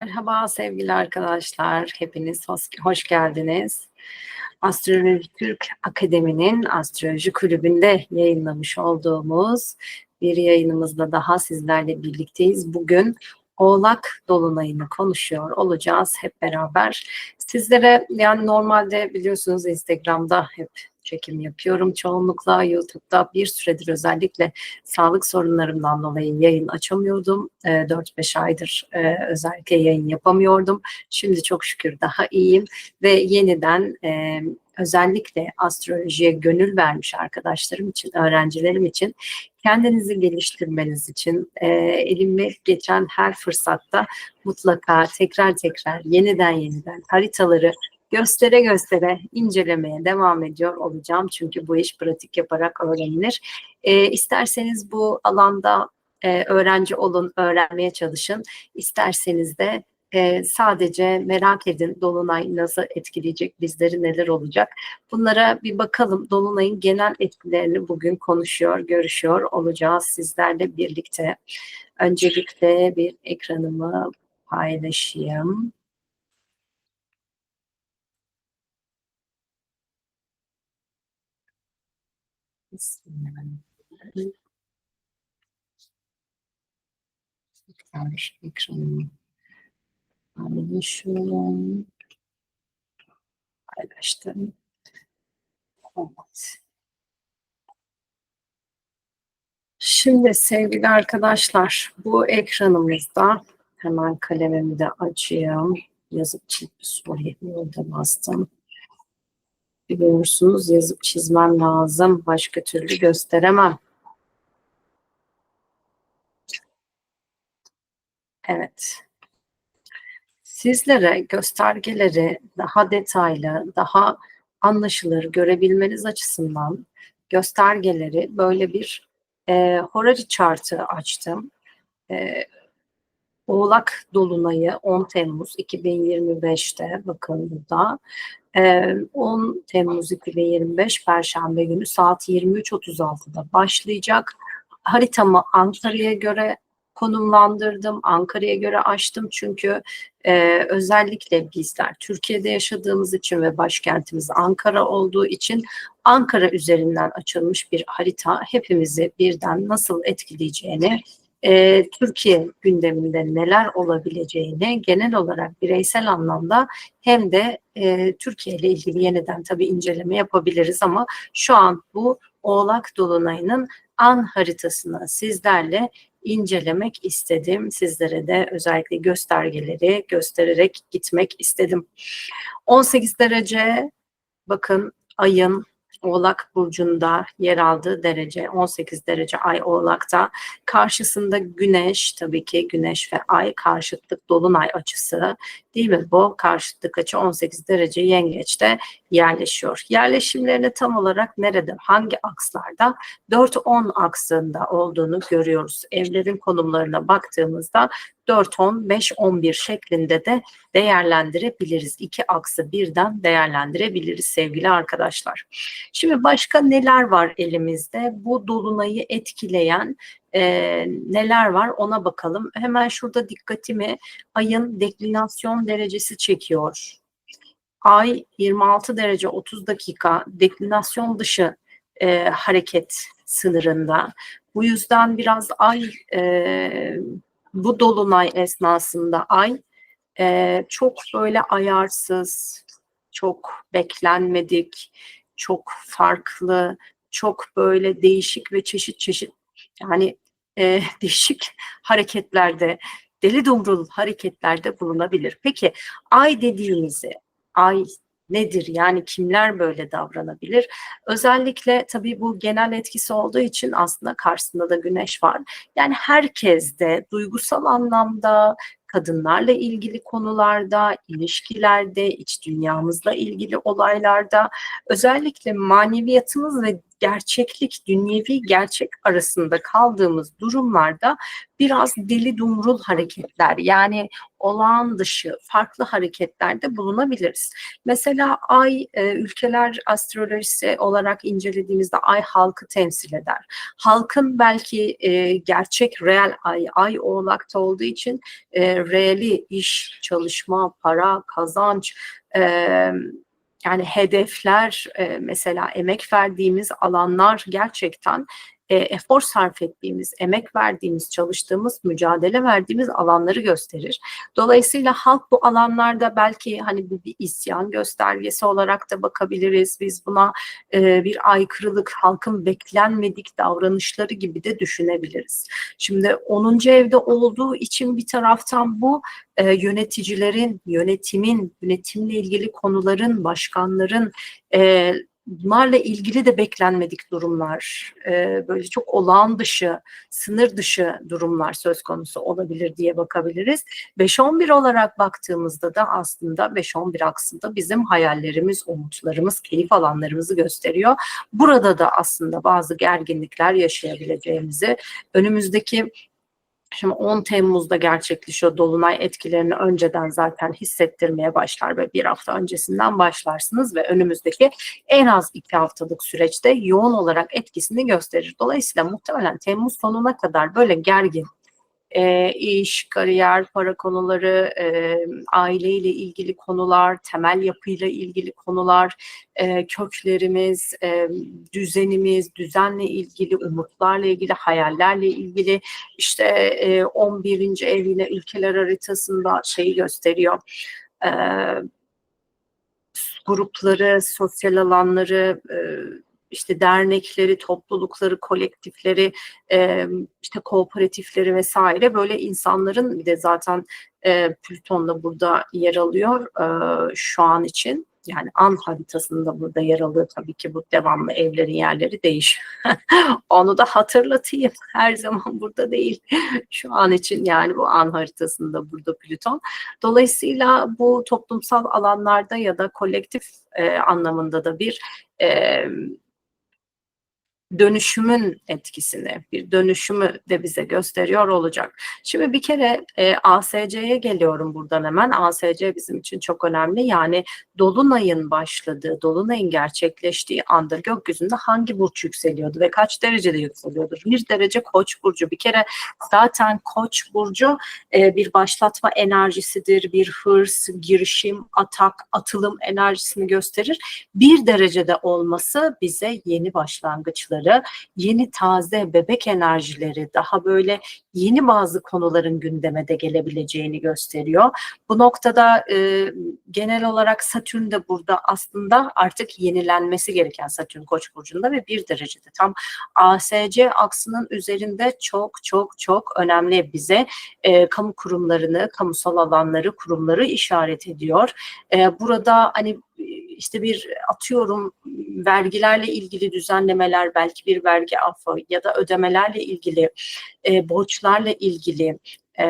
Merhaba sevgili arkadaşlar, hepiniz hoş, hoş geldiniz. Astroloji Türk Akademi'nin Astroloji Kulübü'nde yayınlamış olduğumuz bir yayınımızda daha sizlerle birlikteyiz. Bugün Oğlak Dolunay'ını konuşuyor olacağız hep beraber. Sizlere yani normalde biliyorsunuz Instagram'da hep çekim yapıyorum. Çoğunlukla YouTube'da bir süredir özellikle sağlık sorunlarımdan dolayı yayın açamıyordum. E, 4-5 aydır özellikle yayın yapamıyordum. Şimdi çok şükür daha iyiyim ve yeniden e, özellikle astrolojiye gönül vermiş arkadaşlarım için, öğrencilerim için kendinizi geliştirmeniz için e, elime geçen her fırsatta mutlaka tekrar tekrar yeniden yeniden haritaları göstere göstere incelemeye devam ediyor olacağım. Çünkü bu iş pratik yaparak öğrenilir. E, isterseniz bu alanda e, öğrenci olun, öğrenmeye çalışın. İsterseniz de e, sadece merak edin Dolunay nasıl etkileyecek, bizleri neler olacak. Bunlara bir bakalım. Dolunay'ın genel etkilerini bugün konuşuyor, görüşüyor olacağız sizlerle birlikte. Öncelikle bir ekranımı paylaşayım. Paylaş ekranımı paylaşıyorum. Paylaştım. Evet. Şimdi sevgili arkadaşlar bu ekranımızda hemen kalemimi de açayım. Yazıp çizip sorayım. Orada bastım. Biliyorsunuz yazıp çizmem lazım. Başka türlü gösteremem. Evet. Sizlere göstergeleri daha detaylı, daha anlaşılır görebilmeniz açısından göstergeleri böyle bir e, horary chartı açtım. E, Oğlak Dolunay'ı 10 Temmuz 2025'te bakın burada. 10 Temmuz 2025 Perşembe günü saat 23.36'da başlayacak. Haritamı Ankara'ya göre konumlandırdım. Ankara'ya göre açtım çünkü e, özellikle bizler Türkiye'de yaşadığımız için ve başkentimiz Ankara olduğu için Ankara üzerinden açılmış bir harita hepimizi birden nasıl etkileyeceğini e, Türkiye gündeminde neler olabileceğini genel olarak bireysel anlamda hem de e, Türkiye ile ilgili yeniden tabii inceleme yapabiliriz ama şu an bu Oğlak Dolunay'ın an haritasını sizlerle incelemek istedim. Sizlere de özellikle göstergeleri göstererek gitmek istedim. 18 derece bakın ayın Oğlak Burcu'nda yer aldığı derece 18 derece ay Oğlak'ta. Karşısında Güneş tabii ki Güneş ve Ay karşıtlık Dolunay açısı değil mi? Bu karşıtlık açı 18 derece Yengeç'te yerleşiyor. Yerleşimlerini tam olarak nerede, hangi akslarda? 4-10 aksında olduğunu görüyoruz. Evlerin konumlarına baktığımızda 4, 10, 5, 11 şeklinde de değerlendirebiliriz. İki aksı birden değerlendirebiliriz sevgili arkadaşlar. Şimdi başka neler var elimizde? Bu dolunayı etkileyen e, neler var ona bakalım. Hemen şurada dikkatimi ayın deklinasyon derecesi çekiyor. Ay 26 derece 30 dakika deklinasyon dışı e, hareket sınırında. Bu yüzden biraz ay e, bu dolunay esnasında ay e, çok böyle ayarsız, çok beklenmedik, çok farklı, çok böyle değişik ve çeşit çeşit yani e, değişik hareketlerde, deli dumrul hareketlerde bulunabilir. Peki ay dediğimizi, ay nedir? Yani kimler böyle davranabilir? Özellikle tabii bu genel etkisi olduğu için aslında karşısında da güneş var. Yani herkes de duygusal anlamda, kadınlarla ilgili konularda, ilişkilerde, iç dünyamızla ilgili olaylarda, özellikle maneviyatımız ve gerçeklik, dünyevi gerçek arasında kaldığımız durumlarda biraz deli dumrul hareketler yani olağan dışı farklı hareketlerde bulunabiliriz. Mesela ay e, ülkeler astrolojisi olarak incelediğimizde ay halkı temsil eder. Halkın belki e, gerçek real ay, ay oğlakta olduğu için e, reali iş, çalışma, para, kazanç, yani hedefler mesela emek verdiğimiz alanlar gerçekten e, efor sarf ettiğimiz, emek verdiğimiz, çalıştığımız, mücadele verdiğimiz alanları gösterir. Dolayısıyla halk bu alanlarda belki hani bu bir isyan göstergesi olarak da bakabiliriz. Biz buna e, bir aykırılık, halkın beklenmedik davranışları gibi de düşünebiliriz. Şimdi 10. evde olduğu için bir taraftan bu e, yöneticilerin, yönetimin, yönetimle ilgili konuların, başkanların e, bunlarla ilgili de beklenmedik durumlar, e, böyle çok olağan dışı, sınır dışı durumlar söz konusu olabilir diye bakabiliriz. 5-11 olarak baktığımızda da aslında 5-11 aksında bizim hayallerimiz, umutlarımız, keyif alanlarımızı gösteriyor. Burada da aslında bazı gerginlikler yaşayabileceğimizi, önümüzdeki Şimdi 10 Temmuz'da gerçekleşiyor Dolunay etkilerini önceden zaten hissettirmeye başlar ve bir hafta öncesinden başlarsınız ve önümüzdeki en az iki haftalık süreçte yoğun olarak etkisini gösterir. Dolayısıyla muhtemelen Temmuz sonuna kadar böyle gergin, e, iş, kariyer, para konuları, e, aileyle ilgili konular, temel yapıyla ilgili konular, e, köklerimiz, e, düzenimiz, düzenle ilgili, umutlarla ilgili, hayallerle ilgili işte e, 11. ev yine ülkeler haritasında şeyi gösteriyor. E, grupları, sosyal alanları, e, işte dernekleri, toplulukları, kolektifleri, e, işte kooperatifleri vesaire böyle insanların bir de zaten e, Plüton da burada yer alıyor e, şu an için. Yani an haritasında burada yer alıyor tabii ki bu devamlı evlerin yerleri değişiyor. Onu da hatırlatayım. Her zaman burada değil. Şu an için yani bu an haritasında burada Plüton. Dolayısıyla bu toplumsal alanlarda ya da kolektif e, anlamında da bir e, dönüşümün etkisini, bir dönüşümü de bize gösteriyor olacak. Şimdi bir kere e, ASC'ye geliyorum buradan hemen. ASC bizim için çok önemli. Yani Dolunay'ın başladığı, Dolunay'ın gerçekleştiği anda gökyüzünde hangi burç yükseliyordu ve kaç derecede yükseliyordu? Bir derece Koç burcu. Bir kere zaten Koç burcu e, bir başlatma enerjisidir, bir hırs, girişim, atak, atılım enerjisini gösterir. Bir derecede olması bize yeni başlangıçları konuları, yeni taze bebek enerjileri, daha böyle yeni bazı konuların gündeme de gelebileceğini gösteriyor. Bu noktada e, genel olarak Satürn de burada aslında artık yenilenmesi gereken Satürn Koç burcunda ve bir derecede tam ASC aksının üzerinde çok çok çok önemli bize e, kamu kurumlarını, kamusal alanları, kurumları işaret ediyor. E, burada hani işte bir atıyorum vergilerle ilgili düzenlemeler, belki bir vergi affı ya da ödemelerle ilgili, e, borçlarla ilgili e,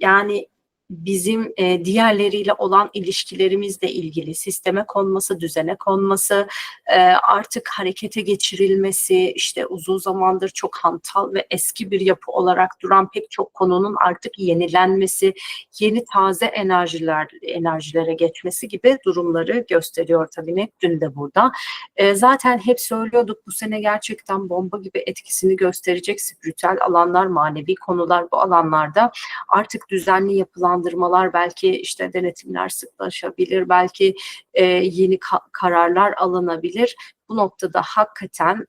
yani bizim e, diğerleriyle olan ilişkilerimizle ilgili sisteme konması, düzene konması, e, artık harekete geçirilmesi, işte uzun zamandır çok hantal ve eski bir yapı olarak duran pek çok konunun artık yenilenmesi, yeni taze enerjiler enerjilere geçmesi gibi durumları gösteriyor tabii Neptün de burada. E, zaten hep söylüyorduk bu sene gerçekten bomba gibi etkisini gösterecek spiritüel alanlar, manevi konular bu alanlarda artık düzenli yapılan yapılandırmalar, belki işte denetimler sıklaşabilir, belki e, yeni ka kararlar alınabilir. Bu noktada hakikaten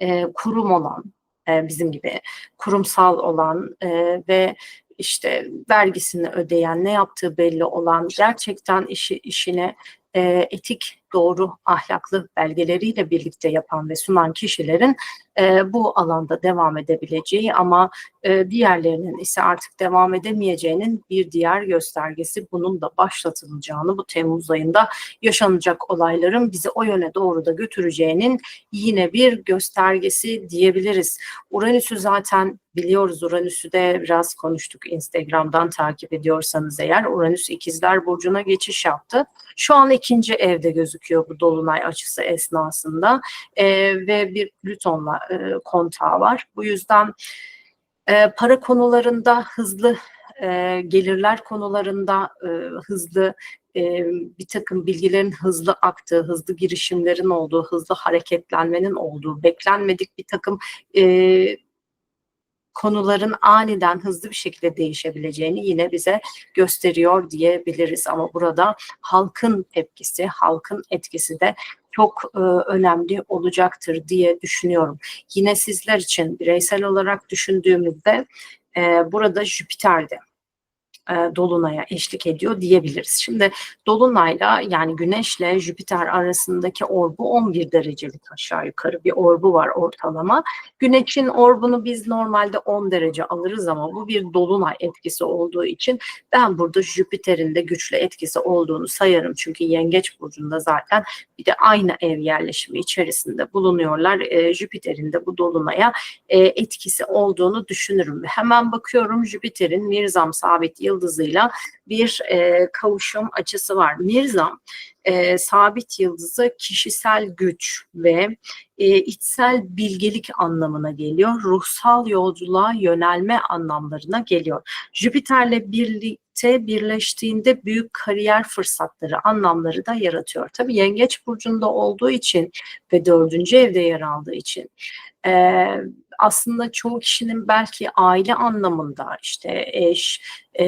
e, kurum olan, e, bizim gibi kurumsal olan e, ve işte vergisini ödeyen, ne yaptığı belli olan, gerçekten işi işine e, etik doğru ahlaklı belgeleriyle birlikte yapan ve sunan kişilerin e, bu alanda devam edebileceği ama e, diğerlerinin ise artık devam edemeyeceğinin bir diğer göstergesi bunun da başlatılacağını bu Temmuz ayında yaşanacak olayların bizi o yöne doğru da götüreceğinin yine bir göstergesi diyebiliriz. Uranüs'ü zaten biliyoruz Uranüs'ü de biraz konuştuk Instagram'dan takip ediyorsanız eğer Uranüs ikizler burcuna geçiş yaptı. Şu an ikinci evde gözüküyor bu dolunay açısı esnasında e, ve bir Plüton'la e, kontağı var. Bu yüzden e, para konularında hızlı e, gelirler konularında e, hızlı e, bir takım bilgilerin hızlı aktığı, hızlı girişimlerin olduğu, hızlı hareketlenmenin olduğu, beklenmedik bir takım e, konuların aniden hızlı bir şekilde değişebileceğini yine bize gösteriyor diyebiliriz. Ama burada halkın tepkisi, halkın etkisi de çok e, önemli olacaktır diye düşünüyorum. Yine sizler için bireysel olarak düşündüğümüzde e, burada Jüpiter'de e, dolunaya eşlik ediyor diyebiliriz. Şimdi dolunayla yani güneşle Jüpiter arasındaki orbu 11 derecelik aşağı yukarı bir orbu var ortalama. Güneşin orbunu biz normalde 10 derece alırız ama bu bir dolunay etkisi olduğu için ben burada Jüpiter'in de güçlü etkisi olduğunu sayarım. Çünkü Yengeç burcunda zaten bir de aynı ev yerleşimi içerisinde bulunuyorlar. E, Jüpiter'in de bu dolunaya e, etkisi olduğunu düşünürüm. Hemen bakıyorum Jüpiter'in Mirzam sabit yıldızıyla bir e, kavuşum açısı var. Mirzam e, sabit yıldızı kişisel güç ve e, içsel bilgelik anlamına geliyor. Ruhsal yolculuğa yönelme anlamlarına geliyor. Jüpiter'le birlikte birleştiğinde büyük kariyer fırsatları anlamları da yaratıyor. Tabii Yengeç burcunda olduğu için ve dördüncü evde yer aldığı için e, aslında çoğu kişinin belki aile anlamında işte eş, e,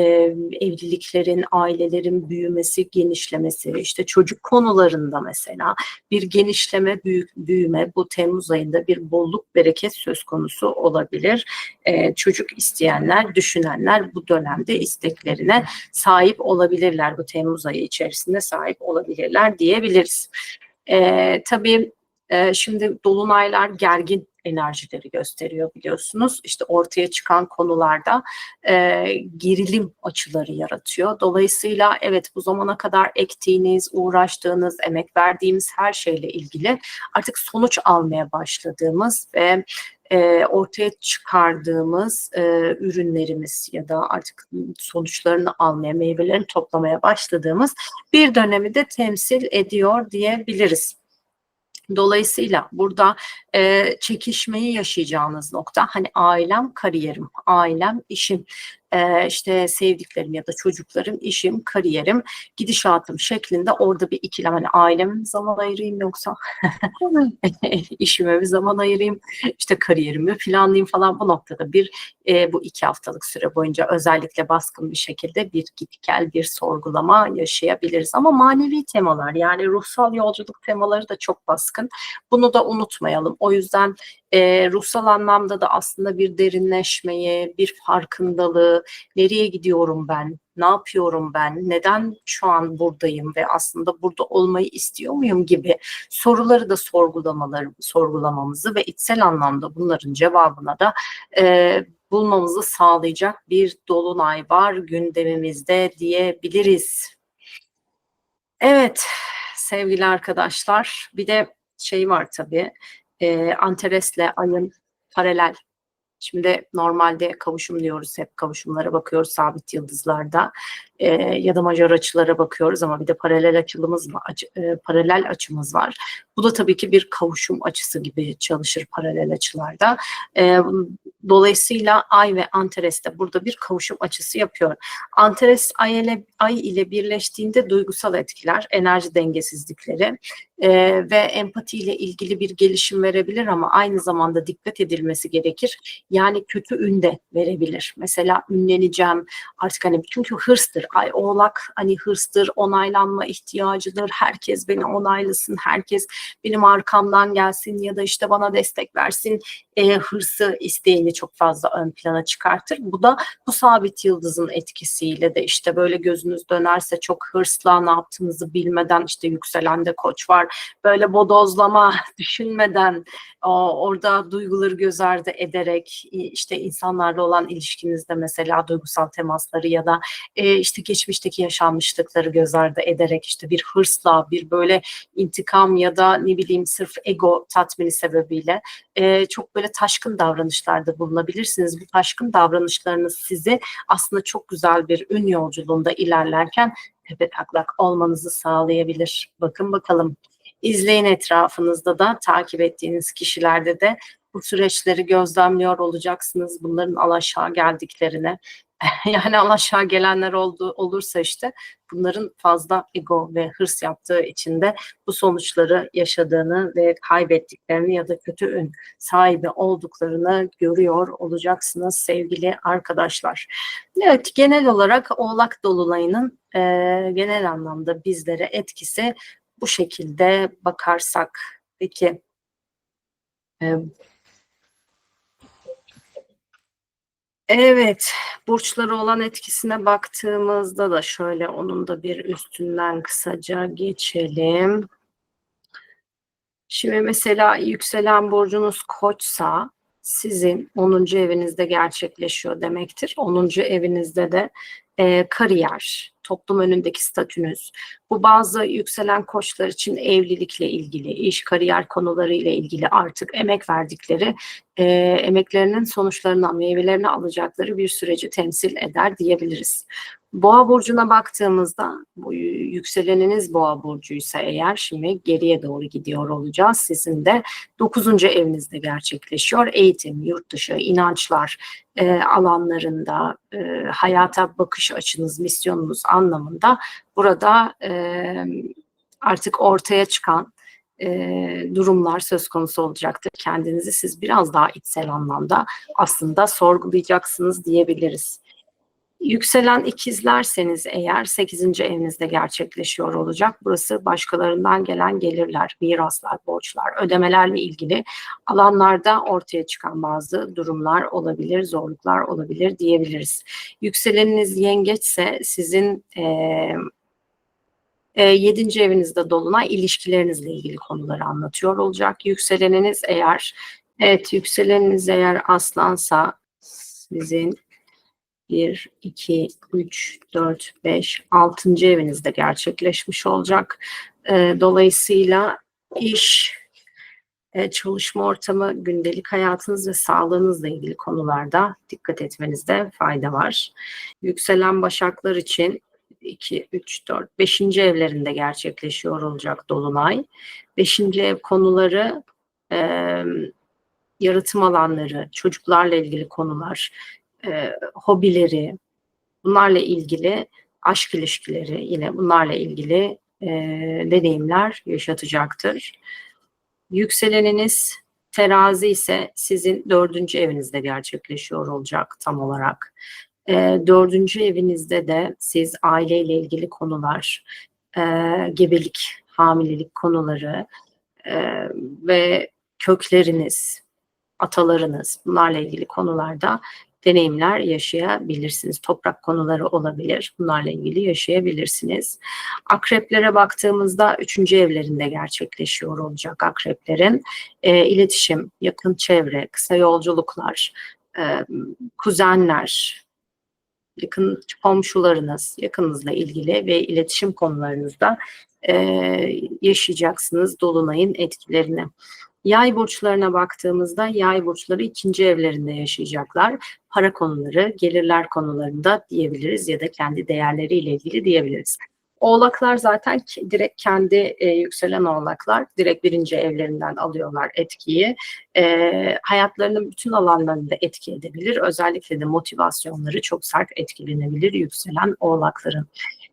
evliliklerin, ailelerin büyümesi, genişlemesi, işte çocuk konularında mesela bir genişleme, büyük büyüme bu Temmuz ayında bir bolluk, bereket söz konusu olabilir. E, çocuk isteyenler, düşünenler bu dönemde isteklerine sahip olabilirler. Bu Temmuz ayı içerisinde sahip olabilirler diyebiliriz. E, tabii e, şimdi dolunaylar gergin enerjileri gösteriyor biliyorsunuz. İşte ortaya çıkan konularda e, gerilim açıları yaratıyor. Dolayısıyla evet bu zamana kadar ektiğiniz, uğraştığınız, emek verdiğimiz her şeyle ilgili artık sonuç almaya başladığımız ve e, ortaya çıkardığımız e, ürünlerimiz ya da artık sonuçlarını almaya, meyvelerini toplamaya başladığımız bir dönemi de temsil ediyor diyebiliriz. Dolayısıyla burada e, çekişmeyi yaşayacağınız nokta hani ailem, kariyerim, ailem, işim, e, işte sevdiklerim ya da çocuklarım, işim, kariyerim, gidişatım şeklinde orada bir ikilem. Hani aileme mi zaman ayırayım yoksa işime mi zaman ayırayım, işte kariyerimi planlayayım falan bu noktada bir e, bu iki haftalık süre boyunca özellikle baskın bir şekilde bir git gel bir sorgulama yaşayabiliriz. Ama manevi temalar yani ruhsal yolculuk temaları da çok baskın. Bunu da unutmayalım. O yüzden e, ruhsal anlamda da aslında bir derinleşmeye, bir farkındalığı, nereye gidiyorum ben, ne yapıyorum ben, neden şu an buradayım ve aslında burada olmayı istiyor muyum gibi soruları da sorgulamaları, sorgulamamızı ve içsel anlamda bunların cevabına da e, bulmamızı sağlayacak bir dolunay var gündemimizde diyebiliriz. Evet sevgili arkadaşlar bir de şey var tabii e, Antares'le ayın paralel. Şimdi normalde kavuşum diyoruz hep kavuşumlara bakıyoruz sabit yıldızlarda e, ya da majör açılara bakıyoruz ama bir de paralel açılımız var, açı, e, paralel açımız var. Bu da tabii ki bir kavuşum açısı gibi çalışır paralel açılarda. E, dolayısıyla Ay ve Antares de burada bir kavuşum açısı yapıyor. Antares Ay ile, Ay ile birleştiğinde duygusal etkiler, enerji dengesizlikleri e, ve empati ile ilgili bir gelişim verebilir ama aynı zamanda dikkat edilmesi gerekir. Yani kötü ünde verebilir. Mesela ünleneceğim artık hani çünkü hırstır. Ay oğlak hani hırstır, onaylanma ihtiyacıdır. Herkes beni onaylasın, herkes benim arkamdan gelsin ya da işte bana destek versin. E, hırsı isteğini çok fazla ön plana çıkartır. Bu da bu sabit yıldızın etkisiyle de işte böyle gözünüz dönerse çok hırsla ne yaptığınızı bilmeden işte yükselende koç var var. Böyle bodozlama, düşünmeden orada duyguları göz ardı ederek işte insanlarla olan ilişkinizde mesela duygusal temasları ya da e, işte geçmişteki yaşanmışlıkları göz ardı ederek işte bir hırsla bir böyle intikam ya da ne bileyim sırf ego tatmini sebebiyle e, çok böyle taşkın davranışlarda bulunabilirsiniz. Bu taşkın davranışlarınız sizi aslında çok güzel bir ün yolculuğunda ilerlerken tepe taklak olmanızı sağlayabilir. Bakın bakalım. İzleyin etrafınızda da takip ettiğiniz kişilerde de bu süreçleri gözlemliyor olacaksınız. Bunların alaşağı geldiklerini. yani alaşağı gelenler oldu, olursa işte bunların fazla ego ve hırs yaptığı için de bu sonuçları yaşadığını ve kaybettiklerini ya da kötü ün sahibi olduklarını görüyor olacaksınız sevgili arkadaşlar. Evet genel olarak Oğlak Dolunay'ın e, genel anlamda bizlere etkisi bu şekilde bakarsak. Peki Evet, burçlara olan etkisine baktığımızda da şöyle onun da bir üstünden kısaca geçelim. Şimdi mesela yükselen burcunuz koçsa sizin 10. evinizde gerçekleşiyor demektir. 10. evinizde de e, kariyer, toplum önündeki statünüz. Bu bazı yükselen koçlar için evlilikle ilgili, iş, kariyer konuları ile ilgili artık emek verdikleri, e, emeklerinin sonuçlarını, meyvelerini alacakları bir süreci temsil eder diyebiliriz. Boğa burcuna baktığımızda bu yükseleniniz boğa burcuysa eğer şimdi geriye doğru gidiyor olacağız. Sizin de 9. evinizde gerçekleşiyor. Eğitim, yurt dışı, inançlar e, alanlarında e, hayata bakış açınız, misyonunuz anlamında burada e, artık ortaya çıkan e, durumlar söz konusu olacaktır. Kendinizi siz biraz daha içsel anlamda aslında sorgulayacaksınız diyebiliriz. Yükselen ikizlerseniz eğer 8. evinizde gerçekleşiyor olacak. Burası başkalarından gelen gelirler, miraslar, borçlar, ödemelerle ilgili alanlarda ortaya çıkan bazı durumlar olabilir, zorluklar olabilir diyebiliriz. Yükseleniniz yengeçse sizin e, e, 7. evinizde dolunay ilişkilerinizle ilgili konuları anlatıyor olacak. Yükseleniniz eğer evet yükseleniniz eğer aslansa sizin 1, 2, 3, 4, 5, 6. evinizde gerçekleşmiş olacak. E, dolayısıyla iş, e, çalışma ortamı, gündelik hayatınız ve sağlığınızla ilgili konularda dikkat etmenizde fayda var. Yükselen başaklar için 2, 3, 4, 5. evlerinde gerçekleşiyor olacak Dolunay. 5. ev konuları e, yaratım alanları, çocuklarla ilgili konular, e, hobileri, bunlarla ilgili aşk ilişkileri yine bunlarla ilgili e, deneyimler yaşatacaktır. Yükseleniniz terazi ise sizin dördüncü evinizde gerçekleşiyor olacak tam olarak. E, dördüncü evinizde de siz aileyle ilgili konular, e, gebelik, hamilelik konuları e, ve kökleriniz, atalarınız bunlarla ilgili konularda deneyimler yaşayabilirsiniz. Toprak konuları olabilir. Bunlarla ilgili yaşayabilirsiniz. Akreplere baktığımızda üçüncü evlerinde gerçekleşiyor olacak akreplerin. E, iletişim, yakın çevre, kısa yolculuklar, e, kuzenler, yakın komşularınız, yakınınızla ilgili ve iletişim konularınızda e, yaşayacaksınız dolunayın etkilerini. Yay burçlarına baktığımızda yay burçları ikinci evlerinde yaşayacaklar. Para konuları, gelirler konularında diyebiliriz ya da kendi değerleriyle ilgili diyebiliriz. Oğlaklar zaten direkt kendi e, yükselen oğlaklar direkt birinci evlerinden alıyorlar etkiyi. E, hayatlarının bütün alanlarında etki edebilir. Özellikle de motivasyonları çok sert etkilenebilir yükselen oğlakların.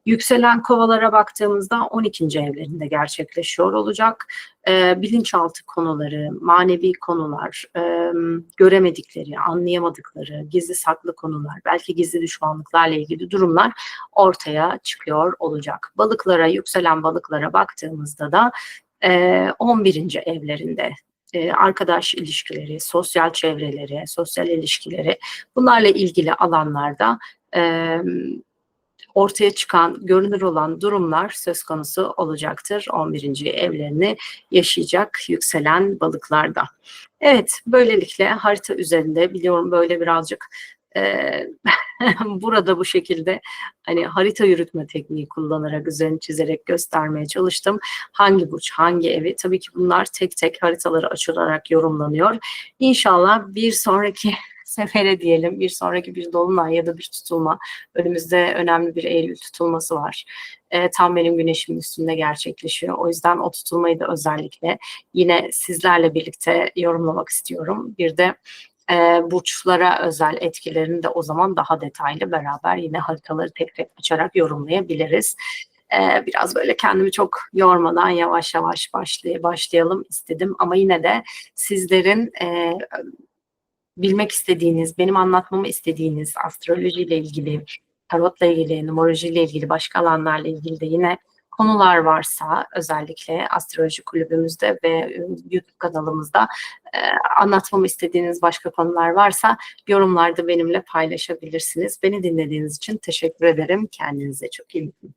Yükselen kovalara baktığımızda 12. evlerinde gerçekleşiyor olacak. E, bilinçaltı konuları, manevi konular, e, göremedikleri, anlayamadıkları, gizli saklı konular, belki gizli düşmanlıklarla ilgili durumlar ortaya çıkıyor olacak. Balıklara, yükselen balıklara baktığımızda da e, 11. evlerinde arkadaş ilişkileri, sosyal çevreleri, sosyal ilişkileri bunlarla ilgili alanlarda ortaya çıkan, görünür olan durumlar söz konusu olacaktır. 11. evlerini yaşayacak yükselen balıklarda. Evet, böylelikle harita üzerinde biliyorum böyle birazcık burada bu şekilde hani harita yürütme tekniği kullanarak üzerini çizerek göstermeye çalıştım. Hangi burç, hangi evi? Tabii ki bunlar tek tek haritaları açılarak yorumlanıyor. İnşallah bir sonraki sefere diyelim, bir sonraki bir dolunay ya da bir tutulma. Önümüzde önemli bir Eylül tutulması var. E, tam benim güneşimin üstünde gerçekleşiyor. O yüzden o tutulmayı da özellikle yine sizlerle birlikte yorumlamak istiyorum. Bir de e, burçlara özel etkilerini de o zaman daha detaylı beraber yine haritaları tek tek açarak yorumlayabiliriz. E, biraz böyle kendimi çok yormadan yavaş yavaş başlay başlayalım istedim ama yine de sizlerin e, bilmek istediğiniz, benim anlatmamı istediğiniz astrolojiyle ilgili, tarotla ilgili, numerolojiyle ilgili, başka alanlarla ilgili de yine konular varsa özellikle astroloji kulübümüzde ve YouTube kanalımızda e, anlatmamı istediğiniz başka konular varsa yorumlarda benimle paylaşabilirsiniz. Beni dinlediğiniz için teşekkür ederim. Kendinize çok iyi bakın.